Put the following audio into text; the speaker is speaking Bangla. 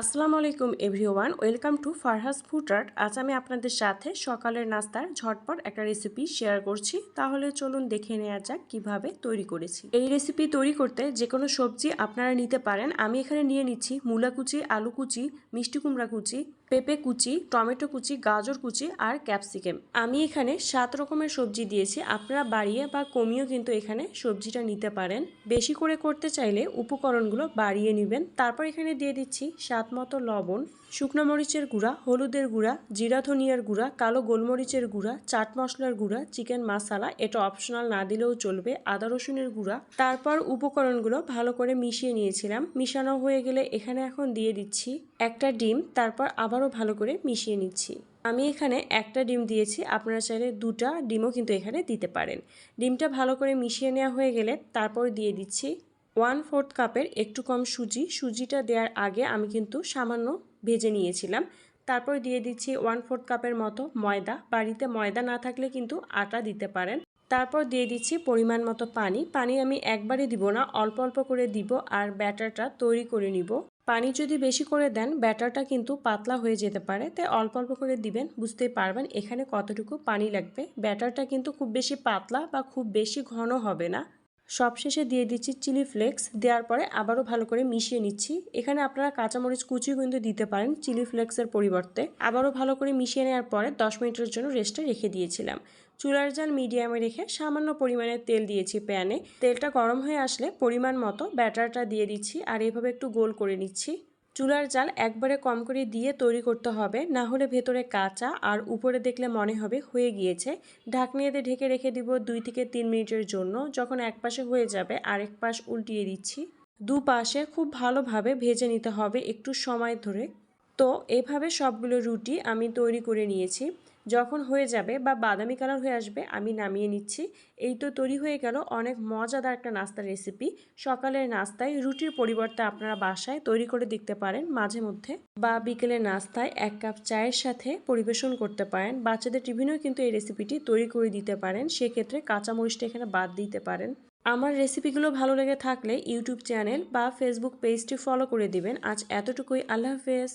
আসসালামু আলাইকুম everyone, welcome to Farhas food art আজ আমি আপনাদের সাথে সকালের নাস্তার ঝটপট একটা রেসিপি শেয়ার করছি। তাহলে চলুন দেখে নেওয়া যাক কীভাবে তৈরি করেছি। এই রেসিপি তৈরি করতে যে কোনো সবজি আপনারা নিতে পারেন। আমি এখানে নিয়ে নিচ্ছি মূলা কুচি, আলু কুচি, মিষ্টি কুমড়া কুচি পেঁপে কুচি, টমেটো কুচি, গাজর কুচি আর ক্যাপসিকাম। আমি এখানে সাত রকমের সবজি দিয়েছি। আপনারা বাড়িয়ে বা কমিয়েও কিন্তু এখানে সবজিটা নিতে পারেন। বেশি করে করতে চাইলে উপকরণগুলো বাড়িয়ে নেবেন। তারপর এখানে দিয়ে দিচ্ছি স্বাদ মতো লবণ, শুকনো মরিচের গুঁড়া, হলুদের গুঁড়া, জিরা ধনিয়ার গুঁড়া, কালো গোলমরিচের গুঁড়া, চাট মশলার গুঁড়া, চিকেন মশলা এটা অপশনাল না দিলেও চলবে, আদা রসুনের গুঁড়া। তারপর উপকরণগুলো ভালো করে মিশিয়ে নিয়েছিলাম। মিশানো হয়ে গেলে এখানে এখন দিয়ে দিচ্ছি একটা ডিম, তারপর আবারও ভালো করে মিশিয়ে নিচ্ছি। আমি এখানে একটা ডিম দিয়েছি, আপনারা চাইলে দুটা ডিমও কিন্তু এখানে দিতে পারেন। ডিমটা ভালো করে মিশিয়ে নেওয়া হয়ে গেলে তারপর দিয়ে দিচ্ছি ওয়ান ফোর্থ কাপের একটু কম সুজি। সুজিটা দেওয়ার আগে আমি কিন্তু সামান্য ভেজে নিয়েছিলাম। তারপর দিয়ে দিচ্ছি ওয়ান ফোর্থ কাপের মতো ময়দা। বাড়িতে ময়দা না থাকলে কিন্তু আটা দিতে পারেন। তারপর দিয়ে দিচ্ছি পরিমাণ মতো পানি। পানি আমি একবারে দিব না, অল্প অল্প করে দিব আর ব্যাটারটা তৈরি করে নিব। পানি যদি বেশি করে দেন, ব্যাটারটা কিন্তু পাতলা হয়ে যেতে পারে। তাই অল্প অল্প করে দিবেন, বুঝতেই পারবেন এখানে কতটুকু পানি লাগবে। ব্যাটারটা কিন্তু খুব বেশি পাতলা বা খুব বেশি ঘন হবে না। সবশেষে দিয়ে দিচ্ছি চিলি ফ্লেক্স। দেওয়ার পরে আবারও ভালো করে মিশিয়ে নিচ্ছি। এখানে আপনারা কাঁচামরিচ কুচিও কিন্তু দিতে পারেন চিলি ফ্লেক্সের পরিবর্তে। আবারও ভালো করে মিশিয়ে নেওয়ার পরে দশ মিনিটের জন্য রেস্টে রেখে দিয়েছিলাম। চুলার জাল মিডিয়ামে রেখে সামান্য পরিমাণে তেল দিয়েছি প্যানে। তেলটা গরম হয়ে আসলে পরিমাণ মতো ব্যাটারটা দিয়ে দিচ্ছি আর এভাবে একটু গোল করে নিচ্ছি। চুলার জাল একবারে কম করে দিয়ে তৈরি করতে হবে। না হলে ভেতরে কাঁচা আর উপরে দেখলে মনে হবে হয়ে গিয়েছে। ঢাকনিয়াতে ঢেকে রেখে দিব দুই থেকে তিন মিনিটের জন্য। যখন এক পাশে হয়ে যাবে, আরেক পাশ উল্টিয়ে দিচ্ছি। দুপাশে খুব ভালোভাবে ভেজে নিতে হবে একটু সময় ধরে। তো এভাবে সবগুলো রুটি আমি তৈরি করে নিয়েছি। যখন হয়ে যাবে বা বাদামি কালার হয়ে আসবে, আমি নামিয়ে নিচ্ছি। এই তো তৈরি হয়ে গেল অনেক মজাদার একটা নাস্তার রেসিপি সকালের নাস্তায় রুটির পরিবর্তে আপনারা বাসায় তৈরি করে দেখতে পারেন মাঝে মধ্যে বা বিকেলের নাস্তায় এক কাপ চায়ের সাথে পরিবেশন করতে পারেন। বাচ্চাদের টিফিনেও কিন্তু এই রেসিপিটি তৈরি করে দিতে পারেন। সেক্ষেত্রে কাঁচামরিচটা এখানে বাদ দিতে পারেন। আমার রেসিপিগুলো ভালো লেগে থাকলে ইউটিউব চ্যানেল বা ফেসবুক পেজটি ফলো করে দিবেন। আজ এতটুকুই। আল্লাহ হাফেজ।